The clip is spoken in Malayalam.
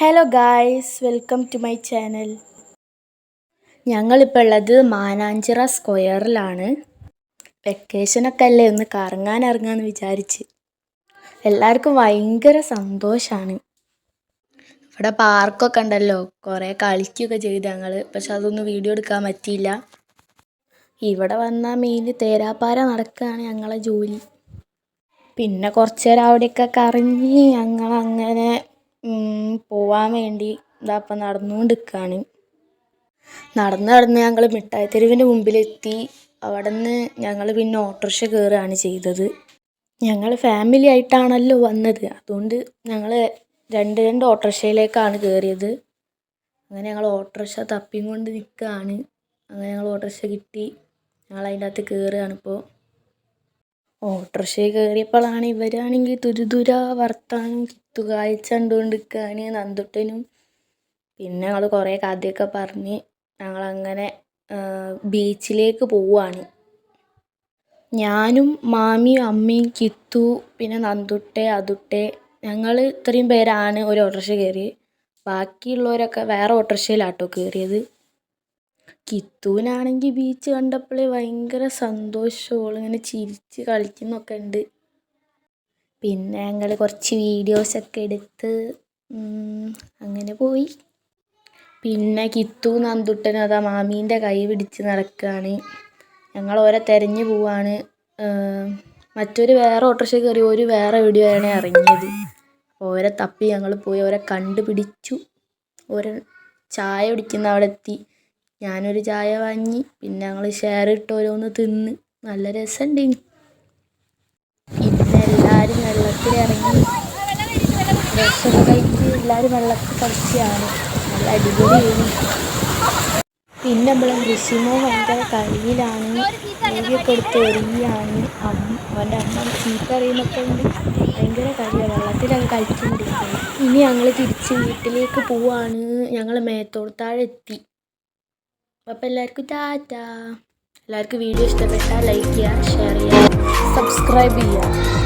hello guys welcome to my channel ഞങ്ങളിപ്പോൾ ഉള്ളത് മാനാഞ്ചിറ സ്ക്വയറിലാണ്. വെക്കേഷനൊക്കെ അല്ലേ ഒന്ന് കറങ്ങാൻ ഇറങ്ങാമെന്ന് വിചാരിച്ച്. എല്ലാവർക്കും ഭയങ്കര സന്തോഷമാണ് ഇവിടെ പാർക്കൊക്കെ ഉണ്ടല്ലോ. കുറേ കളിക്കുകയൊക്കെ ചെയ്ത് ഞങ്ങൾ പക്ഷെ അതൊന്നും വീഡിയോ എടുക്കാൻ പറ്റിയില്ല. ഇവിടെ വന്നാൽ മെയിൻ തേരാപ്പാര നടക്കുകയാണ് ഞങ്ങളെ ജോലി. പിന്നെ കുറച്ച് നേരം അവിടെയൊക്കെ കറങ്ങി ഞങ്ങളങ്ങനെ അങ്ങനെ പോവാൻ വേണ്ടി ഇതാ ഇപ്പം നടന്നുകൊണ്ടിരിക്കുകയാണ്. നടന്ന് നടന്ന് ഞങ്ങൾ മിഠായി തെരുവിന്റെ മുമ്പിലെത്തി. അവിടെ നിന്ന് ഞങ്ങൾ പിന്നെ ഓട്ടോറിക്ഷ കയറുകയാണ് ചെയ്തത്. ഞങ്ങൾ ഫാമിലി ആയിട്ടാണല്ലോ വന്നത്. അതുകൊണ്ട് ഞങ്ങൾ രണ്ട് രണ്ട് ഓട്ടോറിക്ഷയിലേക്കാണ് കയറിയത് അങ്ങനെ ഞങ്ങൾ ഓട്ടോറിക്ഷ തപ്പിയും കൊണ്ട് നിൽക്കുകയാണ് അങ്ങനെ ഞങ്ങൾ ഓട്ടോറിക്ഷ കിട്ടി. ഞങ്ങൾ അതിന്റെ അകത്ത് കയറുകയാണ് ഇപ്പോൾ ഓട്ടോറിക്ഷയിൽ കയറിയപ്പോഴാണ് ഇവരാണെങ്കിൽ തുരുതുര വർത്താനം കിത്തുകാഴ്ച കണ്ടുകൊണ്ടിരിക്കുകയാണ് നന്ദുട്ടനും. പിന്നെ ഞങ്ങൾ കുറേ കഥയൊക്കെ പറഞ്ഞ് ഞങ്ങളങ്ങനെ ബീച്ചിലേക്ക് പോവുകയാണ് ഞാനും മാമിയും അമ്മയും കിത്തു പിന്നെ നന്ദുട്ടെ അതുട്ടെ ഞങ്ങൾ ഇത്രയും പേരാണ് ഒരു ഓട്ടോറിക്ഷ കയറി ബാക്കിയുള്ളവരൊക്കെ വേറെ ഓട്ടോറിക്ഷയിലാട്ടോ കയറിയത്. കിത്തുവിനാണെങ്കിൽ ബീച്ച് കണ്ടപ്പോഴേ ഭയങ്കര സന്തോഷവും ഇങ്ങനെ ചിരിച്ച് കളിക്കുന്നൊക്കെ ഉണ്ട് പിന്നെ ഞങ്ങൾ കുറച്ച് വീഡിയോസൊക്കെ എടുത്ത് അങ്ങനെ പോയി. പിന്നെ കിത്തു നന്ദുട്ടൻ അതാ മാമീന്റെ കൈ പിടിച്ച് നടക്കുകയാണ് ഞങ്ങൾ ഓരെ തെരഞ്ഞു പോവാണ്. മറ്റൊരു വേറെ ഓട്ടോറിക്ഷ കയറി ഒരു വേറെ വീഡിയോയാണ് ഇറങ്ങിയത്. ഓരെ തപ്പി ഞങ്ങൾ പോയി ഓരെ കണ്ടുപിടിച്ചു. ഓരെ ചായ കുടിക്കുന്ന അവിടെ എത്തി. ഞാനൊരു ചായ വാങ്ങി പിന്നെ ഞങ്ങൾ ഷെയർ ഇട്ട് ഓരോന്ന് തിന്ന്. നല്ല രസമുണ്ട് പിന്നെ എല്ലാവരും വെള്ളത്തിൽ ഇറങ്ങി ഡ്രസ്സൊക്കെ കഴിച്ച് എല്ലാവരും വെള്ളത്തിൽ നല്ല അടിപൊളിയായിരുന്നു പിന്നെ നമ്മൾ ഋഷിമോ ഭയങ്കര കയ്യിലാണ് കൊടുത്ത് എടുത്ത് അമ്മ അവന്റെ അമ്മ ചീത്ത അറിയുന്നൊക്കെ ഉണ്ട് ഭയങ്കര കളിയാണ് വെള്ളത്തിലൊക്കെ കളിച്ചുകൊണ്ടിരിക്കുന്നത് ഇനി ഞങ്ങൾ തിരിച്ച് വീട്ടിലേക്ക് പോവാണ്. ഞങ്ങൾ മേത്തോടത്താഴെ എത്തി അപ്പോൾ എല്ലാവർക്കും ടാറ്റാ. എല്ലാവർക്കും വീഡിയോ ഇഷ്ടപ്പെട്ടാൽ ലൈക്ക് ചെയ്യുക ഷെയർ ചെയ്യുക സബ്സ്ക്രൈബ് ചെയ്യുക.